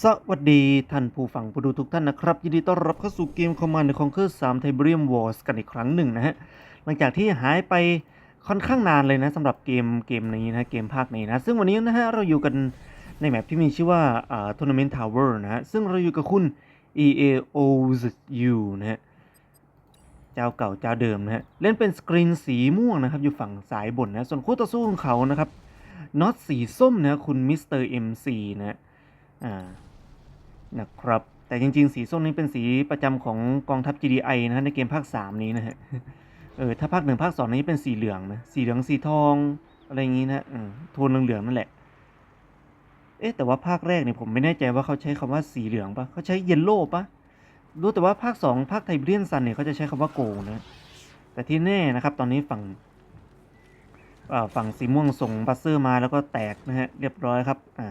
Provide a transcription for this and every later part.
สวัสดีท่านผู้ฟังผู้ดูทุกท่านนะครับ ยินดีต้อนรับเข้าสู่เกม Command Conquer 3 Tiberium Wars กันอีกครั้งหนึ่งนะฮะ หลังจากที่หายไปค่อนข้างนานเลยนะสำหรับเกมเกมนี้นะเกมภาคนี้นะ ซึ่งวันนี้นะฮะเราอยู่กันในแมปที่มีชื่อว่าอ่า Tournament Tower นะฮะ ซึ่งเราอยู่กับคุณ EAOZU นะฮะ เจ้าเก่าเจ้าเดิมนะฮะ เล่นเป็นสกรีนสีม่วงนะครับ อยู่ฝั่งซ้ายบนนะ ส่วนคู่ต่อสู้ของเขานะครับน็อตสีส้มนะคุณมิสเตอร์เอ็มซีนะฮะ อ่านะครับ แต่จริง ๆ สีส้มนี้เป็นสีประจำของกองทัพ GDI นะฮะในเกมภาค 3 นี้นะฮะเออถ้าภาคหนึ่งภาคสองนี้เป็นสีเหลืองนะสีเหลืองสีทองอะไรอย่างนี้นะเออโทนเหลืองๆนั่นแหละ เอ๊ะแต่ว่าภาคแรกเนี่ยผมไม่แน่ใจว่าเขาใช้คำว่าสีเหลืองปะเขาใช้เยลโล่ปะรู้แต่ว่าภาค 2 ภาคไทเบรียนซันเนี่ยเขาจะใช้คำว่าโกนะ แต่ที่แน่นะครับตอนนี้ฝั่งฝั่งสีม่วงส่งบัสเซอร์มาแล้วก็แตกนะฮะเรียบร้อยครับอ่า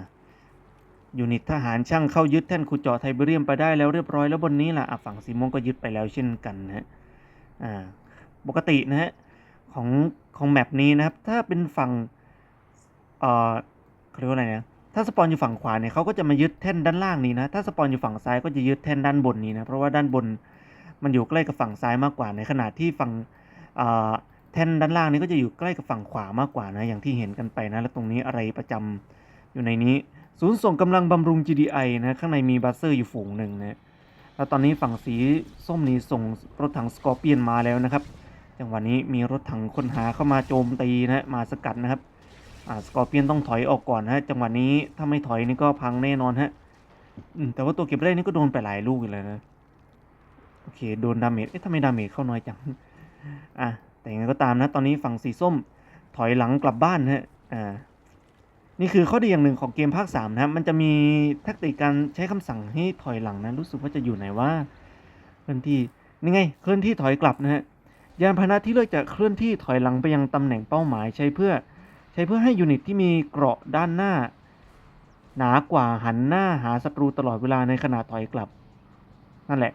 ยูนิตทหารช่างเข้ายึดแท่นขุดเจาะไทเบเรียมไปได้แล้วเรียบร้อยแล้วบนนี้ล่ะอะฝั่งสีมงก็ยึดไปแล้วเช่นกันนะฮะปกตินะฮะของของแมปนี้นะครับ ถ้าเป็นฝั่งเอ่อเขาเรียกว่าอะไรนะถ้าสปอนอยู่ฝั่งขวาเนี่ยเขาก็จะมายึดแท่นด้านล่างนี้นะ ถ้าสปอนอยู่ฝั่งซ้ายก็จะยึดแท่นด้านบนนี้นะ เพราะว่าด้านบนมันอยู่ใกล้กับฝั่งซ้ายมากกว่า ในขณะที่ฝั่งเอ่อแท่นด้านล่างนี้ก็จะอยู่ใกล้กับฝั่งขวามากกว่านะ อย่างที่เห็นกันไปนะ แล้วตรงนี้อะไรประจำอยู่ในนี้ ศูนย์ส่งกำลังบำรุง GDI นะข้างในมีบัสเซอร์อยู่ฝูงหนึ่งนะแล้วตอนนี้ฝั่งสีส้มนี้ส่งรถถังสกอร์เปียนมาแล้วนะครับ จังหวะนี้มีรถถังค้นหาเข้ามาโจมตีนะมาสกัดนะครับอ่าสกอร์เปียนต้องถอยออกก่อนนะฮะจังหวะนี้ถ้าไม่ถอยนี่ก็พังแน่นอนฮะแต่ว่าตัวเก็บเล่นนี่ก็โดนไปหลายลูกอยู่เลยนะโอเคโดนดาเมจเอ๊ะทำไมดาเมจเข้าน้อยจังอะแต่ยังไงก็ตามนะ ตอนนี้ฝั่งสีส้มถอยหลังกลับบ้านนะฮะอ่า นี่คือข้อดีอย่างหนึ่งของเกมภาค3นะครับ มันจะมีแทคติกการใช้คำสั่งให้ถอยหลังนะ รู้สึกว่าจะอยู่ไหนว่าเคลื่อนที่นี่ไง เคลื่อนที่ถอยกลับนะฮะ ยานพาหนะที่เลือกจะเคลื่อนที่ถอยหลังไปยังตำแหน่งเป้าหมายใช้เพื่อ ใช้เพื่อให้ยูนิตที่มีเกราะด้านหน้า หนากว่าหันหน้าหาศัตรูตลอดเวลาในขณะถอยกลับ นั่นแหละ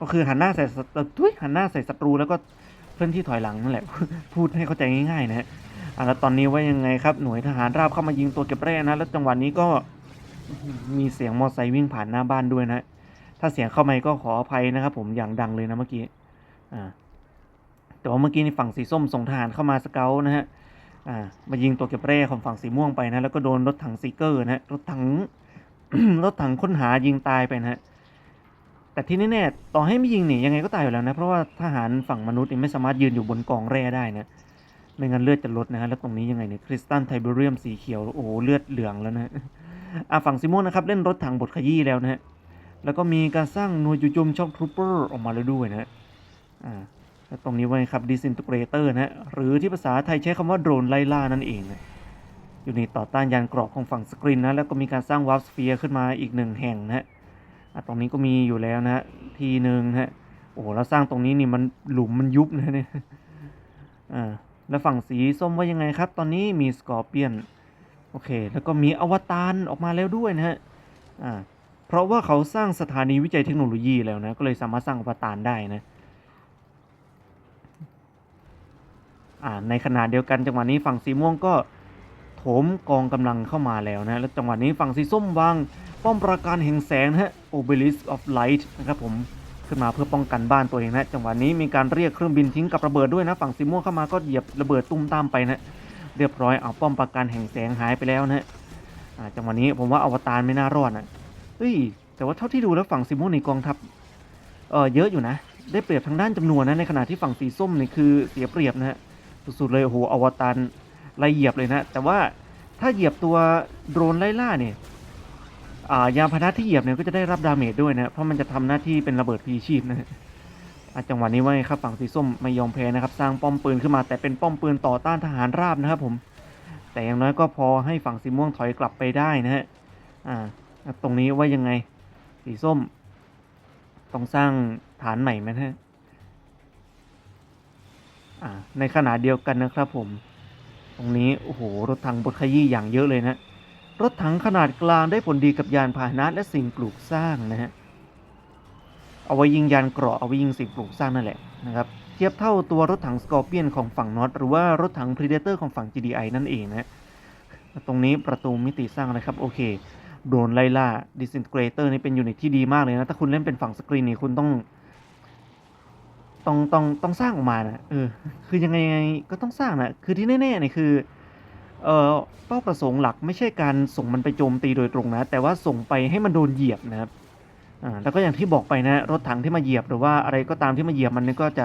ก็คือหันหน้าใส่ศัตรูทุยหันหน้าใส่ศัตรูแล้วก็เคลื่อนที่ถอยหลังนั่นแหละ พูดให้เข้าใจง่ายๆนะฮะ อะแล้วตอนนี้ว่ายังไงครับหน่วยทหารราบเข้ามายิงตัวเก็บแร่นะ แล้วจังหวะนี้ก็มีเสียงมอไซค์วิ่งผ่านหน้าบ้านด้วยนะ ถ้าเสียงเข้ามาก็ขออภัยนะครับ ผมอย่างดังเลยนะเมื่อกี้อ่าแต่ว่าเมื่อกี้ในฝั่งสีส้มส่งทหารเข้ามาสเกลนะฮะอ่ามายิงตัวเก็บแร่ของฝั่งสีม่วงไปนะ แล้วก็โดนรถถังซีเกอร์นะฮะรถถังรถถังค้นหายิงตายไปนะฮะแต่ที่แน่ๆต่อให้ไม่ยิงหนียังไงก็ตายอยู่แล้วนะ เพราะว่าทหารฝั่งมนุษย์นี่ไม่สามารถยืนอยู่บนกองแร่ได้นะ ไม่งั้นเลือดจะลดนะฮะ แล้วตรงนี้ยังไงเนี่ยคริสตัลไทเบเรียมสีเขียว โอ้เลือดเหลืองแล้วนะอะฝั่งซิโมนนะครับ เล่นรถถังบดขยี้แล้วนะฮะ แล้วก็มีการสร้างหน่วยจู่โจมช็อคทรูเปอร์ออกมาแล้วด้วยนะฮะอ่าแล้วตรงนี้ไว้ครับดิส i น t เ g รเตอร์นะฮะ หรือที่ภาษาไทยใช้คำว่าโดรนไล่ล่านั่นเองนะอยู่ในต่อต้านยานเกราะของฝั่งสกรีนนะ แล้วก็มีการสร้างวาร์ปสเฟียร์ขึ้นมาอีกหนึ่งแห่งนะฮะอะตรงนี้ก็มีอยู่แล้วนะฮะทีหนึ่งนะฮะ โอ้โหแล้วสร้างตรงนี้นี่มันหลุมมันยุบนะเนี่ย อ่า แล้วฝั่งสีส้มว่ายังไงครับ ตอนนี้มีสกอร์เปียน โอเค แล้วก็มีอวตารออกมาแล้วด้วยนะฮะ อ่า เพราะว่าเขาสร้างสถานีวิจัยเทคโนโลยีแล้วนะ ก็เลยสามารถสร้างอวตารได้นะ อ่า ในขณะเดียวกันจังหวะนี้ฝั่งสีม่วงก็โถมกองกำลังเข้ามาแล้วนะ แล้วจังหวะนี้ฝั่งสีส้มวางป้อมปราการแห่งแสงนะฮะ Obelisk of Light นะครับผม ขึ้นมาเพื่อป้องกันบ้านตัวเองนะจังหวะนี้มีการเรียกเครื่องบินทิ้งกับระเบิดด้วยนะ ฝั่งสีม่วงเข้ามาก็เหยียบระเบิดตุ้มตามไปนะเรียบร้อยเอาป้อมปราการแห่งแสงหายไปแล้วนะจังหวะนี้ผมว่าอวตารไม่น่ารอดนะเฮ้ยแต่ว่าเท่าที่ดูแล้วฝั่งสีม่วงในกองทัพเออเยอะอยู่นะ ได้เปรียบทางด้านจำนวนนะในขณะที่ฝั่งสีส้มนี่คือเสียเปรียบนะฮะสุดๆเลยโอ้โหอวตารไล่เหยียบเลยนะ แต่ว่าถ้าเหยียบตัวโดรนไล่ล่าเนี่ย ยานพาหนะที่เหยียบเนี่ยก็จะได้รับดาเมจด้วยนะเพราะมันจะทำหน้าที่เป็นระเบิดพีชีพนะอะจังหวะนี้ว่าไงครับฝั่งสีส้มไม่ยอมแพ้นะครับ สร้างป้อมปืนขึ้นมา แต่เป็นป้อมปืนต่อต้านทหารราบนะครับผม แต่อย่างน้อยก็พอให้ฝั่งสีม่วงถอยกลับไปได้นะฮะอ่าตรงนี้ว่ายังไงสีส้ม ต้องสร้างฐานใหม่ไหมฮะในขณะเดียวกันนะครับผม ตรงนี้โอ้โหรถถังบดขยี้อย่างเยอะเลยนะ รถถังขนาดกลางได้ผลดีกับยานพาหนะและสิ่งปลูกสร้างนะฮะ เอาไว้ยิงยานเกราะเอาไว้ยิงสิ่งปลูกสร้างนั่นแหละนะครับ เทียบเท่าตัวรถถังสกอร์เปียนของฝั่งน็อตหรือว่ารถถังพรีเดเตอร์ของฝั่ง GDI นั่นเองนะตรงนี้ประตูมิติสร้างนะครับโอเคโดนไล่ล่า disintegrator นี่เป็นยูนิตที่ดีมากเลยนะ ถ้าคุณเล่นเป็นฝั่งสกรีนนี่คุณต้อง ต้องต้องต้องสร้างออกมานะเออ คือยังไงยังไงก็ต้องสร้างนะคือที่แน่ๆเนี่ยคือ เออเป้าประสงค์หลักไม่ใช่การส่งมันไปโจมตีโดยตรงนะ แต่ว่าส่งไปให้มันโดนเหยียบนะครับอ่าแล้วก็อย่างที่บอกไปนะรถถังที่มาเหยียบหรือว่าอะไรก็ตามที่มาเหยียบมันนี่ก็จะ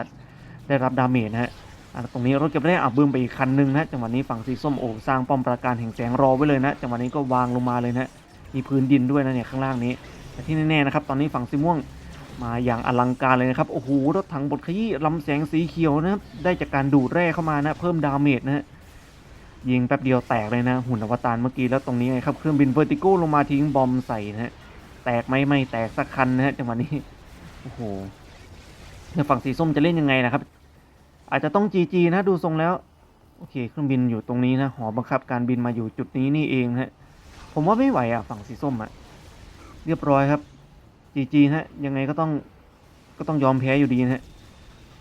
ได้รับดาเมจนะฮะอ่าตรงนี้รถเก็บได้อับบึ้มไปอีกคันหนึงนะจังหวะนี้ฝั่งสีส้มโอ้สร้างป้อมปราการแห่งแสงรอไว้เลยนะจังหวะนี้ก็วางลงมาเลยนะมีพื้นดินด้วยนะเนี่ยข้างล่างนี้ แต่ที่แน่ๆนะครับตอนนี้ฝั่งสีม่วงมาอย่างอลังการเลยนะครับโอ้โหรถถังบดขยี้ลำแสงสีเขียวนะครับได้จากการดูดแร่เข้ามานะเพิ่มดาเมจนะฮะ ยิงแป๊บเดียวแตกเลยนะ หุ่นอวตารเมื่อกี้แล้วตรงนี้ไงครับเครื่องบินเวอร์ติโก้ลงมาทิ้งบอมใส่นะฮะแตกไหมไม่แตกสักคันนะฮะจังหวะนี้โอ้โหเนี่ฝั่งสีส้มจะเล่นยังไงนะครับ อาจจะต้องจีจีนะดูทรงแล้วโอเคเครื่องบินอยู่ตรงนี้นะหอบังคับการบินมาอยู่จุดนี้นี่เองฮะผมว่าไม่ไหวอะฝั่งสีส้มอะเรียบร้อยครับจีจีฮะยังไงก็ต้องก็ต้องยอมแพ้อยู่ดีนะฮะ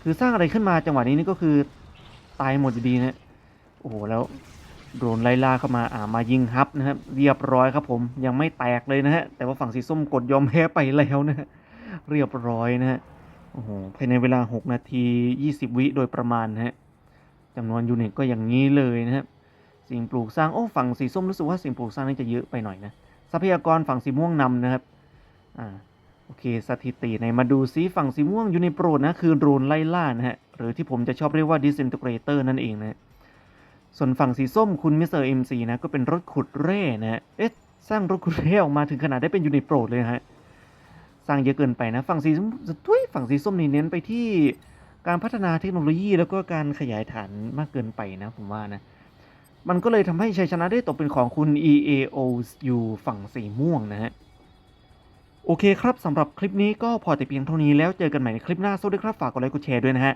คือสร้างอะไรขึ้นมาจังหวะนี้นี่ก็คือตายหมดอยู่ดีนะฮะ โอ้โหแล้วโดนไล่ล่าเข้ามาอ่ามายิงฮับนะครับ เรียบร้อยครับผมยังไม่แตกเลยนะฮะแต่ว่าฝั่งสีส้มกดยอมแพ้ไปแล้วนะฮะเรียบร้อยนะฮะโอ้โหภายในเวลา 6 นาที 20 วิโดยประมาณนะฮะจำนวนยูนิตก็อย่างนี้เลยนะครับสิ่งปลูกสร้างโอ้ฝั่งสีส้มรู้สึกว่าสิ่งปลูกสร้างนี่จะเยอะไปหน่อยนะทรัพยากรฝั่งสีม่วงนำนะครับอ่าโอเคสถิติในมาดูซิฝั่งสีม่วงยูนิโปรดนะคือโดรนไล่ล่านะฮะหรือที่ผมจะชอบเรียกว่า disintegrator นั่นเองนะ ส่วนฝั่งสีส้มคุณมิสเตอร์เอ็มซีนะก็เป็นรถขุดแร่นะฮะเอ๊ะสร้างรถขุดแร่ออกมาถึงขนาดได้เป็นยูนิตโปรดเลยฮะสร้างเยอะเกินไปนะฝั่งสีส้มทุยฝั่งสีส้มนี่เน้นไปที่การพัฒนาเทคโนโลยีแล้วก็การขยายฐานมากเกินไปนะผมว่านะมันก็เลยทำให้ชัยชนะได้ตกเป็นของคุณ EAO อยู่ฝั่งสีม่วงนะฮะโอเคครับสำหรับคลิปนี้ก็พอแต่เพียงเท่านี้แล้วเจอกันใหม่ในคลิปหน้าสวัสดีครับฝากกดไลค์กดแชร์ด้วยนะฮะ